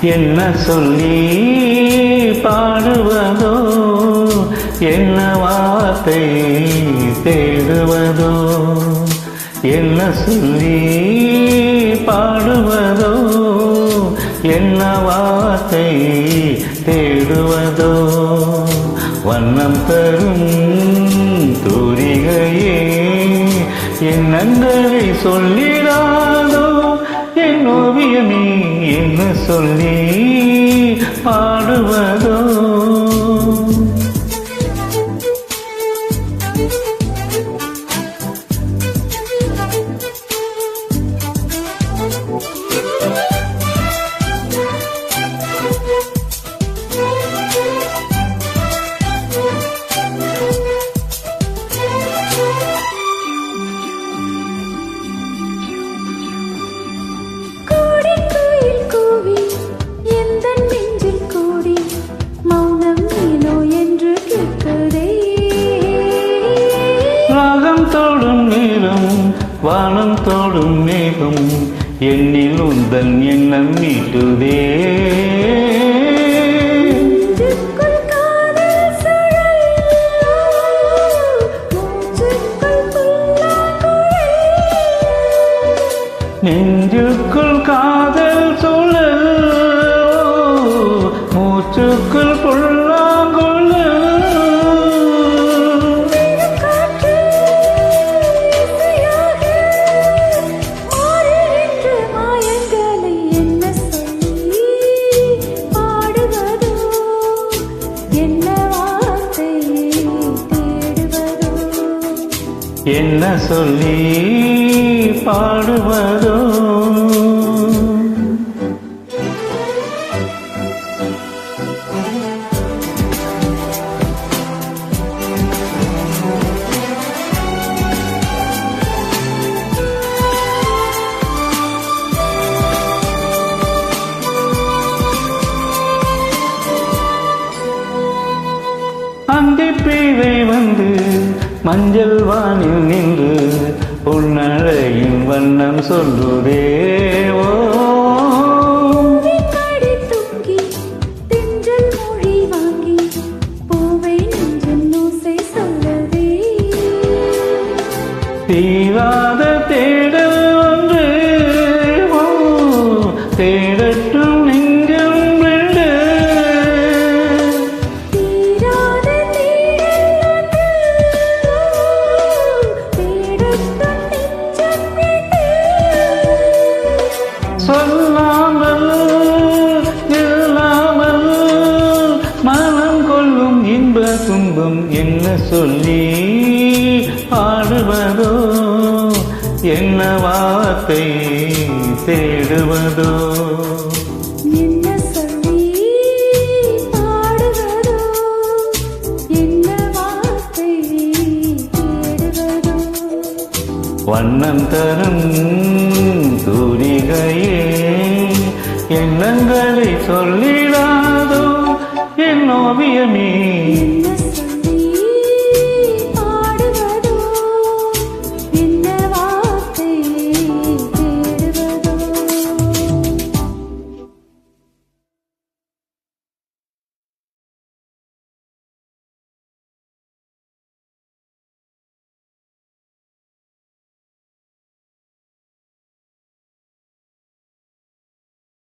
என்ன சொல்லி பாடுவதோ? என்ன வார்த்தை தேடுவதோ? என்ன சொல்லி பாடுவதோ? என்ன வார்த்தை தேடுவதோ? வண்ணம் தரும் தூரிகையே எண்ணங்களை சொல்லி ஓவியமே என்ன சொல்லி பாடுவதோ? ராகம் தோடும் நேரம் வானம் தோடும் மேகம் எண்ணில் உந்தன் எண்ணம் மீட்டுதே நெஞ்சுக்குள் காதல் சுழல் மூச்சுக்குள் புல்லாங்குழல் என்ன சொல்லி பாடுவதோ? மஞ்சள் வானில் நின்று உன்னழையின் வண்ணம் சொல்லுதே. ஓ. தீராத தேடல் ஒன்று ஓ, துன்பம் என்ன சொல்லி பாடுவதோ என்ன வார்த்தை தேடுவதோ? வண்ணம் தரும் தூரிகையே எண்ணங்களை சொல்லிடாதோ? என் ஓவியமே.